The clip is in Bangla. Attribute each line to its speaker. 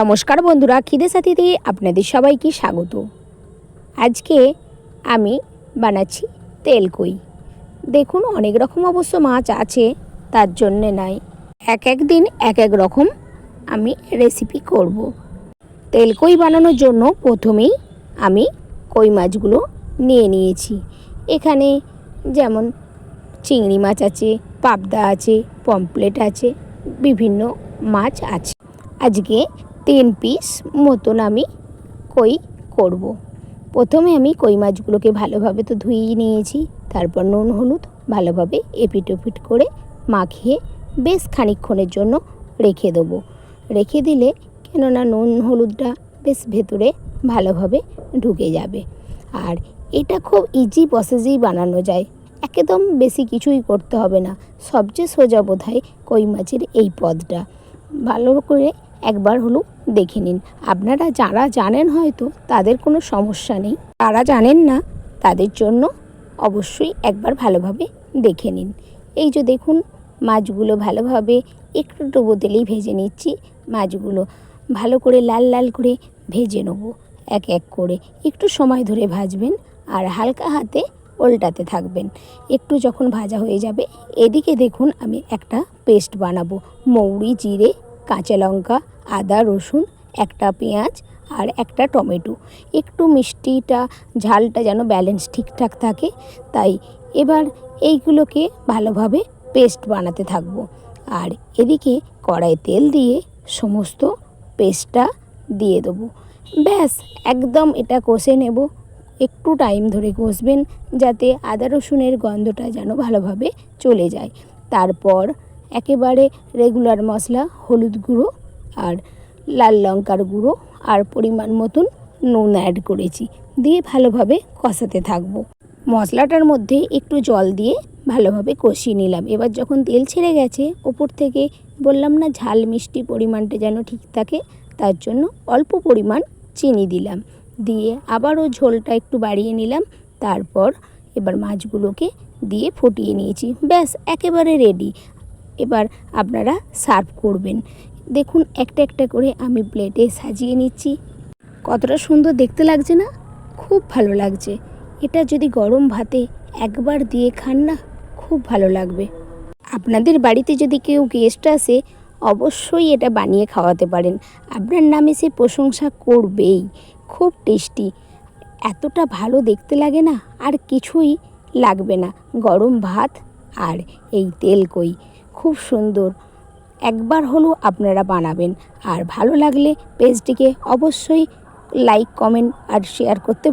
Speaker 1: নমস্কার বন্ধুরা, খিদে সাথীতে আপনাদের সবাইকে স্বাগত। আজকে আমি বানাচ্ছি তেলকই। দেখুন, অনেক রকম অবশ্য মাছ আছে, তার জন্যে নাই এক এক দিন এক এক রকম আমি রেসিপি করব। তেলকই বানানোর জন্য প্রথমেই আমি কই মাছগুলো নিয়ে নিয়েছি। এখানে যেমন চিংড়ি মাছ আছে, পাবদা আছে পমপ্লেট আছে, বিভিন্ন মাছ আছে। আজকে তিন পিস মতন আমি কই করব। প্রথমে আমি কই মাছগুলোকে ভালোভাবে তো ধুয়েই নিয়েছি, তারপর নুন, হলুদ ভালোভাবে এপিট ওপিট করে মাখিয়ে বেশ খানিকক্ষণের জন্য রেখে দেবো। রেখে দিলে কেননা নুন, হলুদটা বেশ ভেতরে ভালোভাবে ঢুকে যাবে। আর এটা খুব ইজি প্রসেসেই বানানো যায়। একদম বেশি কিছুই করতে হবে না। সবচেয়ে সোজা বোধ হয় কই মাছের এই পদটা। ভালো করে একবার হলো দেখে নিন। আপনারা যারা জানেন হয়তো তাদের কোনো সমস্যা নেই। যারা জানেন না তাদের জন্য অবশ্যই একবার ভালোভাবে দেখে নিন। এই যে দেখুন, মাছগুলো ভালোভাবে একটু ডুবো তেলেই ভেজে নিচ্ছি। মাছগুলো ভালো করে লাল লাল করে ভেজে নেব এক এক করে। একটু সময় ধরে ভাজবেন আর হালকা হাতে উল্টাতে থাকবেন। একটু যখন ভাজা হয়ে যাবে, এদিকে দেখুন আমি একটা পেস্ট বানাবো। মৌরি, জিরে কাঁচা লঙ্কা, আদা, রসুন, একটা পেঁয়াজ আর একটা টমেটো। একটু মিষ্টিটা, ঝালটা যেন ব্যালেন্স ঠিকঠাক থাকে, তাই এবার এইগুলোকে ভালোভাবে পেস্ট বানাতে থাকব। আর এদিকে কড়াই তেল দিয়ে সমস্ত পেস্টটা দিয়ে দেবো। ব্যাস, একদম এটা কষে নেব। একটু টাইম ধরে কষবেন, যাতে আদা রসুনের গন্ধটা যেন ভালোভাবে চলে যায়। তারপর একেবারে রেগুলার মশলা, হলুদ গুঁড়ো আর লাল লঙ্কার গুঁড়ো আর পরিমাণ মতন নুন অ্যাড করেছি। দিয়ে ভালোভাবে কষাতে থাকব। মশলাটার মধ্যে একটু জল দিয়ে ভালোভাবে কষিয়ে নিলাম। এবার যখন তেল ছেড়ে গেছে, ওপর থেকে বললাম না ঝাল মিষ্টি পরিমাণটা যেন ঠিক থাকে, তার জন্য অল্প পরিমাণ চিনি দিলাম। দিয়ে আবারও ঝোলটা একটু বাড়িয়ে নিলাম। তারপর এবার মাছগুলোকে দিয়ে ফুটিয়ে নিয়েছি। ব্যাস, একেবারে রেডি এবার আপনারা সার্ভ করবেন। দেখুন, একটা একটা করে আমি প্লেটে সাজিয়ে নিচ্ছি। কতটা সুন্দর দেখতে লাগছে না? খুব ভালো লাগছে। এটা যদি গরম ভাতে একবার দিয়ে খান না, খুব ভালো লাগবে। আপনাদের বাড়িতে যদি কেউ গেস্ট আসে, অবশ্যই এটা বানিয়ে খাওয়াতে পারেন। আপনার নামে সে প্রশংসা করবেই। খুব টেস্টি। এতটা ভালো দেখতে লাগে না, আর কিছুই লাগবে না। গরম ভাত আর এই তেল কই। খুব সুন্দর। একবার হলেও আপনারা বানাবেন। আর ভালো লাগলে পেজটিকে অবশ্যই লাইক কমেন্ট আর শেয়ার করতে